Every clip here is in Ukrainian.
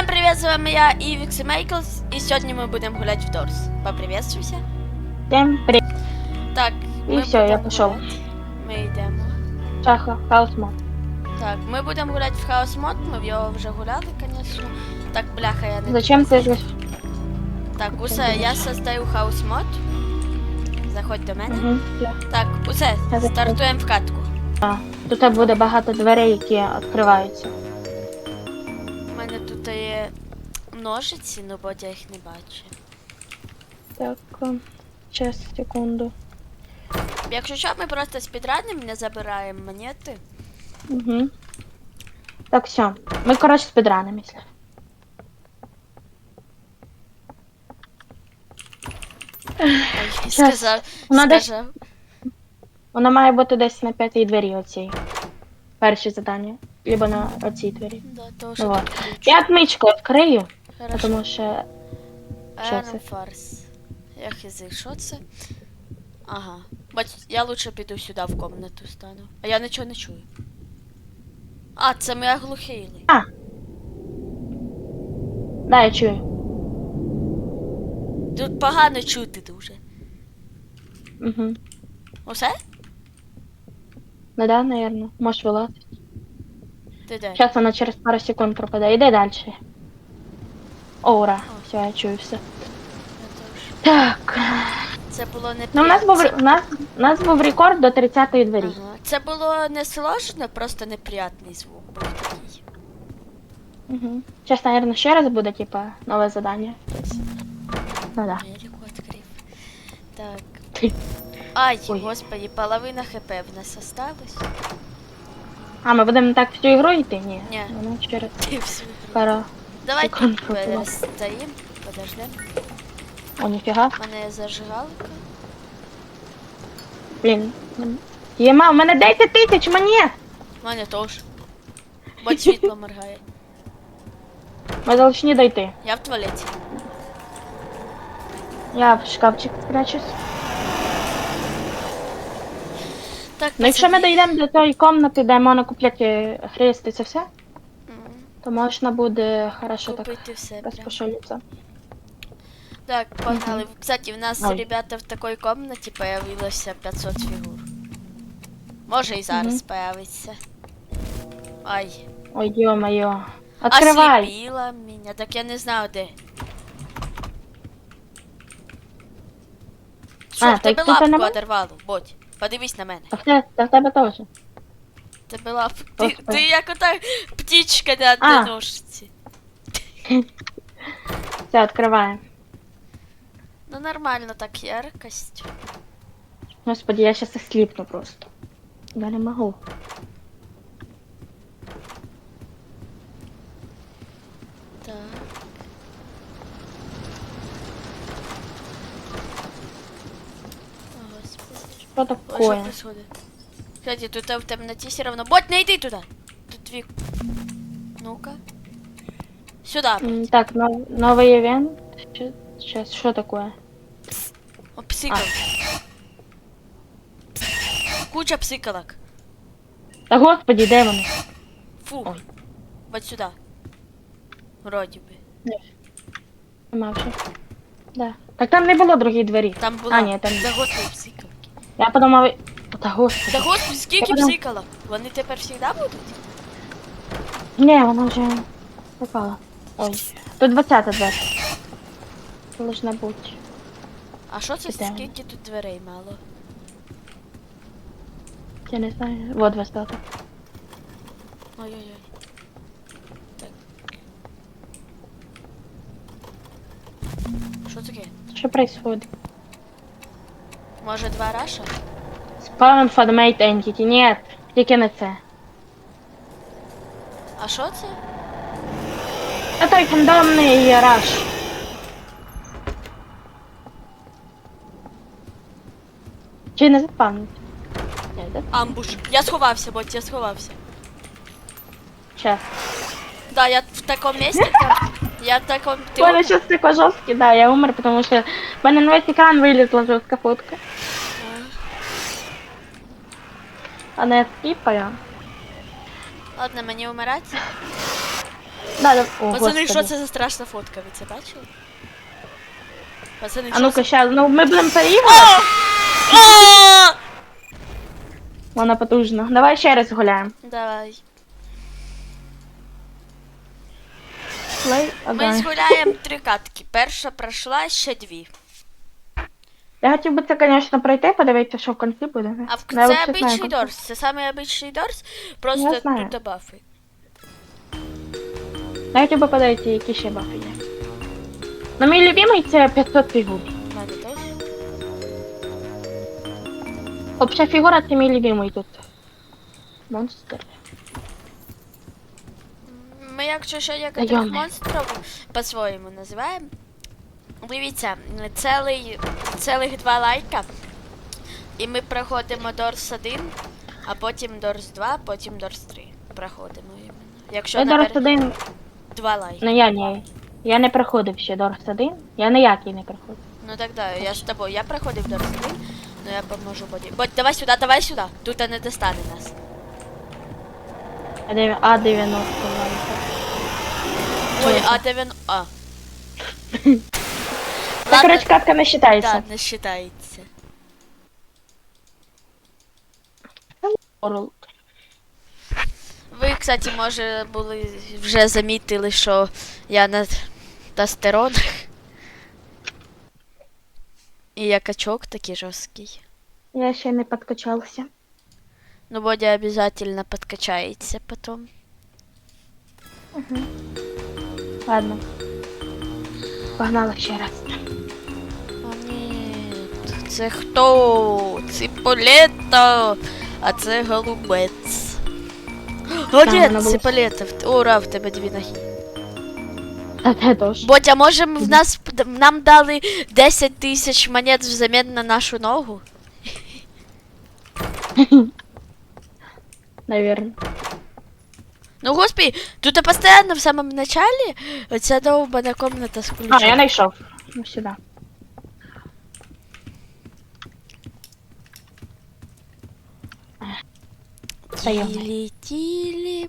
Всем привет, з вами я Івікс і Мейклс, і сьогодні ми будемо гуляти в Дорс. Поприветствуйся. Всем привет. Так, І ми все, я пішов. гуляти. Ми. Шаха, хаос мод. Так, ми будемо гуляти в хаос мод, ми в його вже гуляли, звісно. Так, бляха, я не Зачем ты здесь? Так, усе, я создаю хаос мод. Заходь до мене. Угу. Так, усе, Я заходжу. стартуємо вкатку. Тут буде багато дверей, які відкриваються. У є ножиці, ну бо я їх не бачу. Так, сейчас, секунду. Якщо що, ми просто спідранимо, не забираємо монети. Угу. Так, все. Мы, короче, спидраним, если. Ой, сказав, Вона десь- сказав. Воно має бути десь на п'ятій двері оцій. Перші завдання. Либо на оцій двері. Да, то Ну, що ключ. Я отмичку відкрию, Хорошо. тому що що Iron це? Farce. Я хизи, що це? Ага. Бач, я лучше піду сюди в комнату стану. А я нічого не чую. А, це ми оглухіли. Да, я чую. Тут погано чути дуже. Угу. Усе? Ну да, наверное. Можеш вилазити. Ти де? Сейчас вона через пару секунд пропаде. Іди далі. О. Все, я чую все. Я теж. Так. Це було не Ну, у нас був у нас, у нас був рекорд до 30-ї двері. Ага. Це було не сложно, просто неприятний звук був такий. Угу. Зараз, наверное, ще раз буде, типа, нове задання. Ну да. Америку відкрив. Так. Ай, Ой. господи, половина хп в нас осталось. А, ми будемо так всю ігру йти? Ні. Ні. Ну, через Ти всю пару. Давай Секунду, тут перестоїм. О, ніфіга. У мене є зажигалка. Блін. Єма, у мене 10 тисяч монет! У мене теж. Бо світло моргає. Ми должны дойти. Я в туалеті. Я в шкафчик спрячусь. Так, Ну, якщо ми пацани. дійдемо до тої комнати, де можна купляти хрести, це все, М, то можна буде хорошо так Купити все прям. розпошилитися. Так, погнали. Кстати, в нас, Ой. ребята, в такой комнате появилось 500 фигур. Може і зараз Мгм. появиться. Ай. Ой, ё-моё. Открывай. Ослепила меня. Так я не знаю, де. Що, А, в тебе так тут лапку нема? одорвало? Бодь, подивись на мене. А в те- та в тебе теж. В була лапку. Ти, Господи. ти як ота птічка на А. одноножці. Все, відкриваємо. Ну нормально так яркость. Господи, я сейчас осліпну просто. Я не можу. Так. О, Господи. Що А что такое? происходит? Кстати, тут в темноте все равно. Бот, не иди туда! Тут две... Ну-ка. Сюда. М, Так, нов- новый ивент. Сейчас, что такое? О, псикал. Куча псикалок. Та господи, де вони? Фу. Ой. Вот сюда. Вроде бы. Нема вже. Да. Так там не було другої двері. Там була. А, ні, там. Да господи, псикалки. Я подумав. Та господи. Да господи, скільки подумав- псикалок? Вони тепер всегда будуть? Ні, вона вже попала. Ой. Тут 20 двері. Должна бути. А що це Ідемо. скільки тут дверей мало? Я не знаю. Вот 20. Ой-ой-ой. Так. Що таке? Що происходит? Може два раша? Spawn Formate Entity. Ні, тільки не це. А що це? А той фандомний раш. Чи не запам'ять? Ні, де? Амбуш. Я сховався, бо я сховався. Щас. Да, я в такому місці. там- Я в такому. Ти Ой, ну сейчас такой жесткий, да, я умер, потому что в мене на весь экран вылезла жесткая фотка. А. Она я скипаю. Ладно, мені умирати. Да, да. О, Пацани, що це за страшна фотка? Ви це бачили? Пацани, А ну-ка, щас, ну ми будемо переігрувати. Вона потужна. Давай ще раз гуляємо. Давай. Play Ми again. згуляємо три катки. Перша пройшла, ще дві. Я хотів би це, звісно, пройти, подивитися, що в кінці буде. А в Я це знаю, обичний як- дорс. Це самий обичний дорс, Я просто знаю. тут бафи. Я хотів би подивитися, які ще бафи є. Ну, мій любимий це 500 фігур. У мене теж. Обща фігура це мій любимий тут. Монстр. Ми, якщо що Та яких монстрів по-своєму називаємо. Дивіться, цілий, цілих два лайка. І ми проходимо Дорс 1, а потім Дорс 2, потім Дорс 3. Проходимо іменно. Якщо Я Дорс набер... 1, два лайки. ну я ні. Я не проходив ще Дорс 1. Я ніякий не проходив. Ну так да, я з тобою. Я проходив Дорс 1, но я поможу боді. Бодь, давай сюди, давай сюди. Тут не достане нас. А дев- А 90 Ой, а де він. А. Та, коротше, катка не вважається. Так, не вважається. Ви, кстати, може, були вже замітили, що я на тастеронах. І я качок такий жорсткий. Я ще не підкачалася. Ну, Бодя обязательно подкачається потом. Ладно. Погнали ще раз. О, ні. Це хто? Циполета, а це голубець. О, Так, ні, вона. Ура, в тебе дві ноги. Та те теж. Може в нас нам дали 10 тисяч монет взамін на нашу ногу? Наверно. Ну, господи, тут постоянно в самом начале оця довбана комната з А, я знайшов. Ну, сюди. Йо. Тілі, тілі.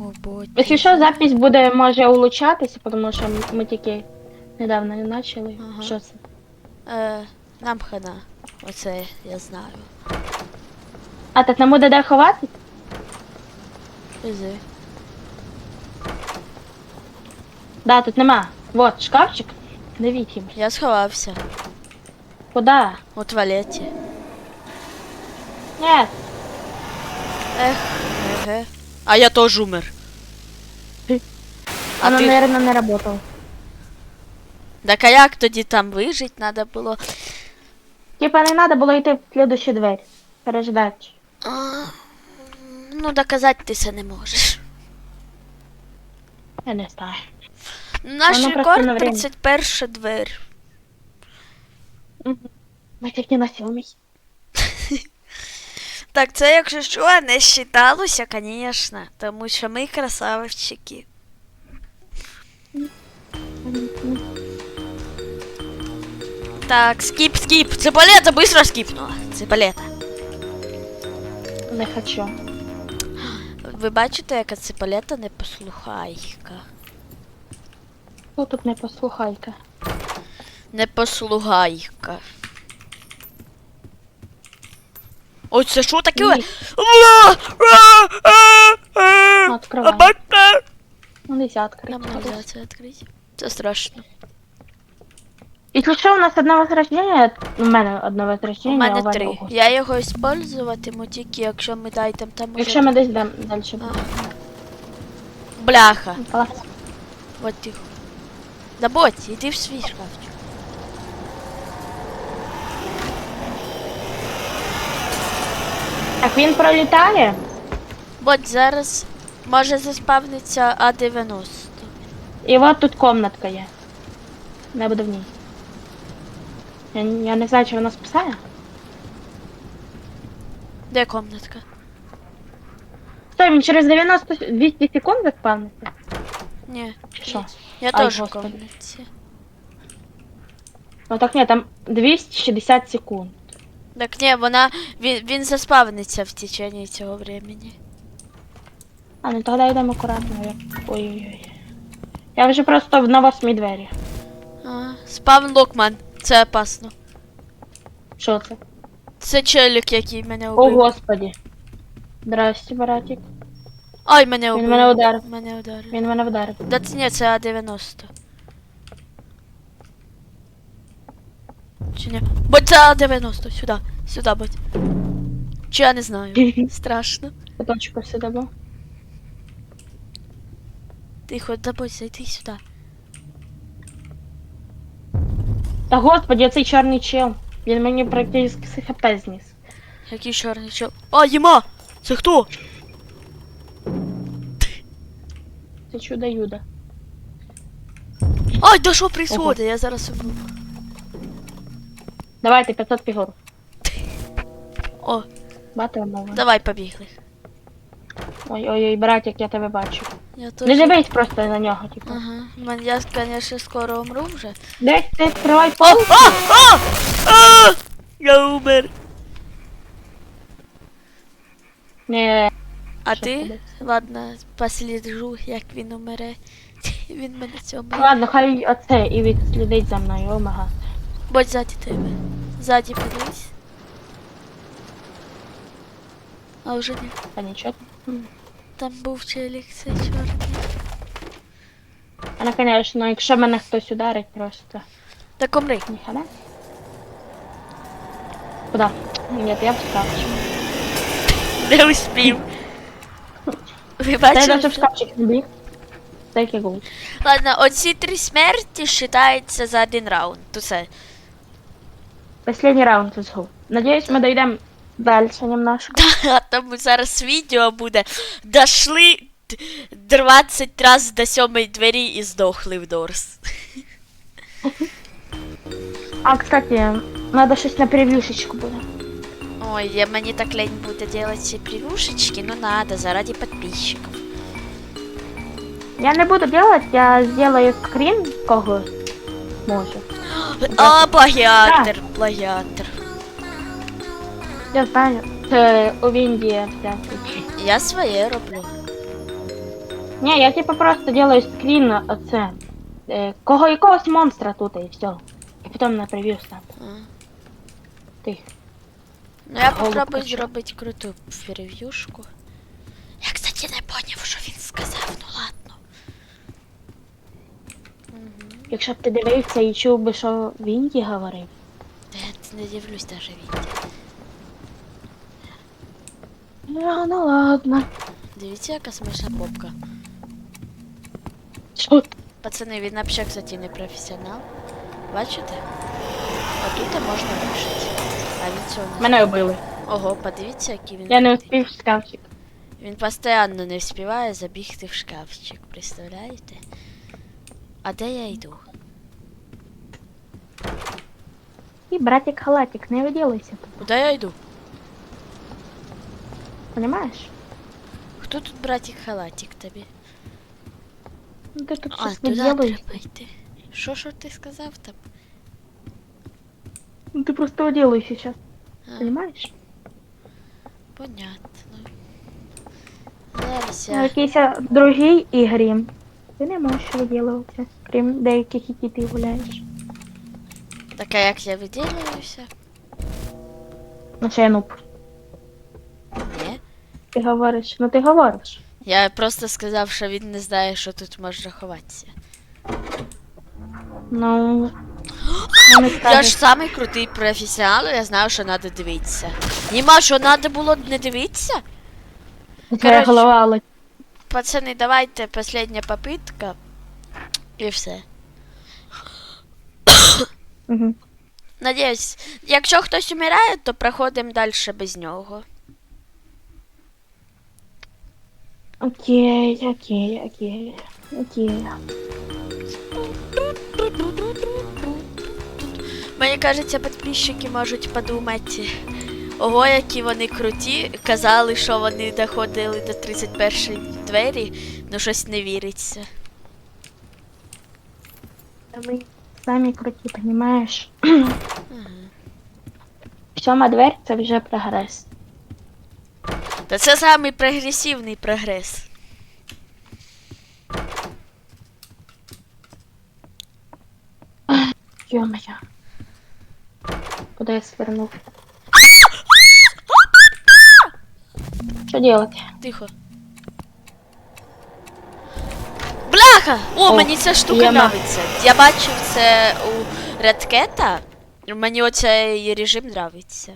О, боті. Якщо що, запись буде може улучшатися, тому що ми тільки недавно не почали. Ага. Що це? Е, нам хана. Оце я знаю. А, так нам буде де ховати? Ізи. Да, тут нема. Вот, шкафчик. Дивіться. Я сховався Куда? у туалеті. Ні. Ех, еге. А я теж умер. А Воно, ти... наверное, не работало. Так а як тоді там вижити треба було? Типа не треба було йти в слідущу двері. Переждати. Ну, доказати ти це не можеш. Я не знаю. Наш Воно просто на рекорд время. 31 двері. Ми тільки на сьомій. Так, це якщо що, не вважалося, звісно, тому що ми красавчики. Так, скип, скип. Цибалета, быстро скипнула. Цибалета. Не хочу. Ви бачите, яка цибалета непослухайка. Хто тут не послухайка? Непослугайка. Ой, це що таке? Ні. А! Ну. Абака! Ну. Нам нельзя це відкрити. Це страшно. Якщо що, у нас одне возрождення, у мене одне возрождення, У мене а три. Я його используватиму тільки, якщо ми дайтем там. Якщо ми десь дам далі. Бляха. Клас. Вот тихо. Да боть, іди в свій шкафчик. Так він пролітає? Боть, зараз може заспавниться А90. І от тут комнатка є. Не буду в ній. Я, я не знаю, чи вона списає. Де комнатка? Стой, він через 90 200 секунд заспавниться? Ні. Що? Я Ай, теж в господи. комнаті. Ну так ні, там 260 секунд. Так ні, вона. Він, він заспавниться в течение цього времени. А, ну тоді йдемо акуратно. як- Ой-ой-ой. Я вже просто на восьмій двері. А, спавн Локман. Це опасно. Що це? Це челік, який мене О, убив. господі. Здрасте, братик. Ай, мене убив. Він мене ударив. Мене ударив. Він мене вдарив. Да це ні, це А90. Чи ні? Будь це А90, сюди. Сюди будь. Чи я не знаю. Страшно. Куточку сидимо. Тихо, да будь, зайди сюди. Та господі, цей чорний чел. Він мені практично хп зніс. Який чорний чел. А, Єма! Це хто? Це чудо юда. Ай, да що происходит? Я зараз умру. Давайте 500 фігур. О, Бати мова. давай побігли. Ой-ой-ой, братик, я тебе бачу. Я Не теж. дивись просто на нього, типу. Ага. Мен- Я, конечно, скоро умру вже. Десь ти відкривай пол. а, а, а! Я умер. Не, А Що ти? Ладно, посліджу, як він умере. Він мене цьому. ладно, хай оце і відслідить за мною, о. Будь ззаді тебе. Ззаді подивись. А вже ні. Та нічого. М. Там був челік, цей чорний. А ну, конечно, якщо мене хтось ударить просто. Так умри. Ніхана. Куда? Ні, я в шкафчик. Не успів. Ви Та я в шкафчик не біг. Так і. Ладно, оці три смерті вважаються за один раунд. Усе. Последний раунд let's go. Надіюсь, ми дійдемо далі немножко. А там зараз відео буде. Дошли д- 20 раз до сьомої двері і здохли в Дорс. А, кстати, надо щось на превьюшечку буде. Ой, я, мені так лень буде делать ці превьюшечки, ну надо, заради подписчиков. Я не буду делать, я сделаю скрин кого можу. А, плагіатор, плагіатор. Я знаю. Це у Вінді всякий. Я своє роблю. Ні, я типу просто делаю скрін оце. Е, кого якогось монстра тут і все. І потім на прев'ю ставлю. А. Ти. Ну я попробую зробити круту прев'юшку. Я, кстати, не поняв, що він сказав, ну ладно. Угу. Якщо б ти дивився і чув би, що Вінді говорив. Та я не дивлюсь даже відео. Ну, ну ладно. Дивіться, яка смішна попка. Що? Пацани, він взагалі, кстати, не професіонал. Бачите? А тут можна рушити. А він цього не Мене вбили. Ого, подивіться, який він. Я не успів в шкафчик. Він постійно не вспіває забігти в шкафчик, представляєте? А де я йду? І братик халатик, не виділися. Куди я йду? Понимаєш? Хто тут братик халатик тобі? Ну ти тут А, щось виділишся. треба йти. Що що ти сказав там? Ну ти просто виділишся зараз. А, Понимаєш? понятно. Зараз На я... якійсь другій ігрі ти не можеш виділуватися, крім деяких, які ти гуляєш. Така як я виділююся? Ну я нуб. Ти говориш, ну ти говориш. Я просто сказав, що він не знає, що тут можна ховатися. Ну. ну, не Я ж самий крутий професіонал, я знаю, що треба дивитися. Німа, що треба було не дивитися? Твоя коротше. голова летить. Пацани, давайте последня попитка. І все. Угу. Надіюсь, якщо хтось умирає, то проходимо далі без нього. Окей, окей, окей. Окей. Мені кажеться, підписчики можуть подумати. Ого, які вони круті. Казали, що вони доходили до 31 двері, ну щось не віриться. Ви самі круті? Ага. Сьома дверь це вже прогрес. Та це самий прогресивний прогрес. Йо-моя. Куда я свернув? Что делать? Тихо. Бляха! О, О, мені ця штука є нравиться. Я бачив це у Редкета. Мені оцей режим нравиться.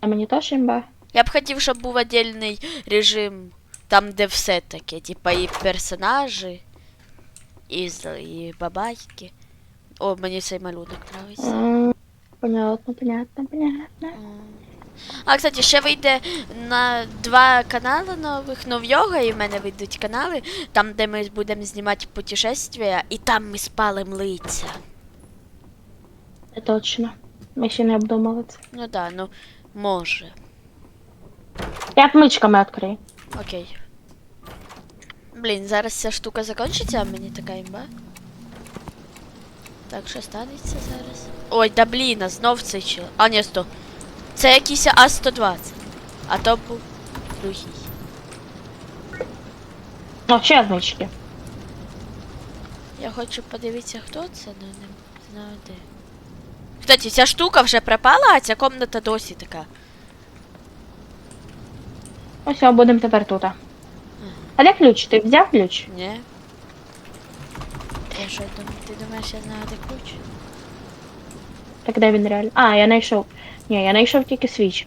А мені теж імба. Я б хотів, щоб був отдельний режим, там, де все таке, типа і персонажі, і, і бабайки. О, мені цей малюнок нравиться. Понятно, понятно, понятно. А, кстати, ще вийде на два канали нових, ну в йога і в мене вийдуть канали, там, де ми будемо знімати путешествия, і там ми спалим лиця. Це точно. Ми ще не обдумали це. Ну да, ну може. Я отмичками відкрию. Окей. Блін, зараз ця штука закінчиться, а мені така імба. Так, що станеться зараз? Ой, да блін, а знов цей чел. А, ні, сто. Це якийсь А120. А то був другий. О, ще отмички. Я хочу подивитися, хто це, але не знаю де. Кстати, ця штука вже пропала, а ця комната досі така. Ось, все, будемо тепер тут. А де ключ? Ти взяв ключ? Ні. Я що ти думаєш, я знаю, де ключ? Так де він реально? А, я знайшов. Ні, я знайшов тільки свіч.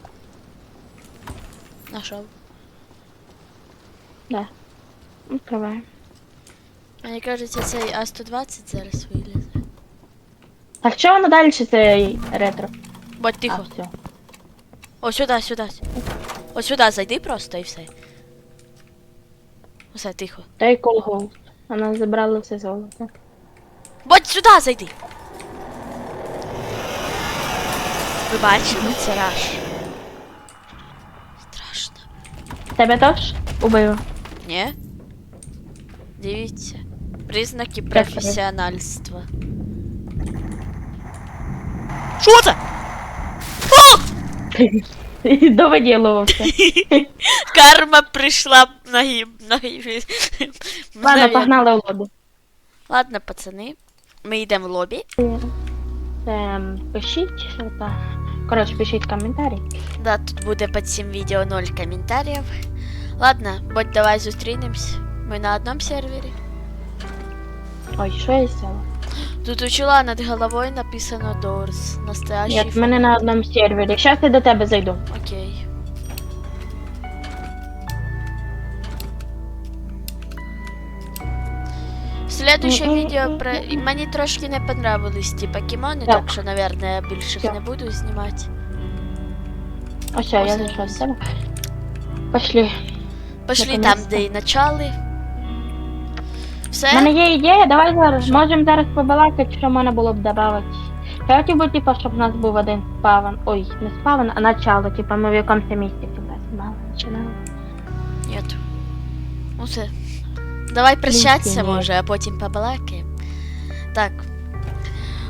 Нашов. Да. Відкриваю. Мені кажеться, цей А120 зараз вилізе. Так, що воно далі цей ретро? Будь тихо. А, все. О, сюди, сюди. Ось сюди зайди просто і все. Усе, тихо. Дай кол голд. Вона забрала все золото. Будь сюди зайди. Ви бачили? Це раш. Страшно. Тебе теж убив? Ні? Дивіться. Признаки професіональства. Що це? О! Довиділувався. Карма прийшла на гіб. На гіб. Ладно, погнали в лобі. Ладно, пацани. Ми йдемо в лобі. Ем, пишіть, що там. Коротше, пишіть коментарі. Да, тут буде під цим відео 0 коментарів. Ладно, будь давай зустрінемось. Ми на одному сервері. Ой, що я взяла? Тут у чола над головою написано Doors. Настоящий Ні, в мене на одному сервері. Щас я до тебе зайду. Окей. Следующее Мгм. відео про... Мені трошки не понравились ті покемони, Так. так що, наверное, я більше їх не буду знімати. Ось я зайшла до тебе. Пошли. Пошли там, де і начали. У Все? мене є ідея, давай зараз. Можемо зараз побалакати, що можна було б додати. Я хотів би, типу, щоб у нас був один спавен. Ой, не спавен, а начало. Типу, ми в якомусь місці себе знімали. Починали. Нет. Ну все. Давай прощатися, ні. може, а потім побалакаємо. Так.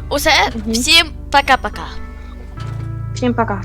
Усе, Мгм. всім пока-пока. Всім пока.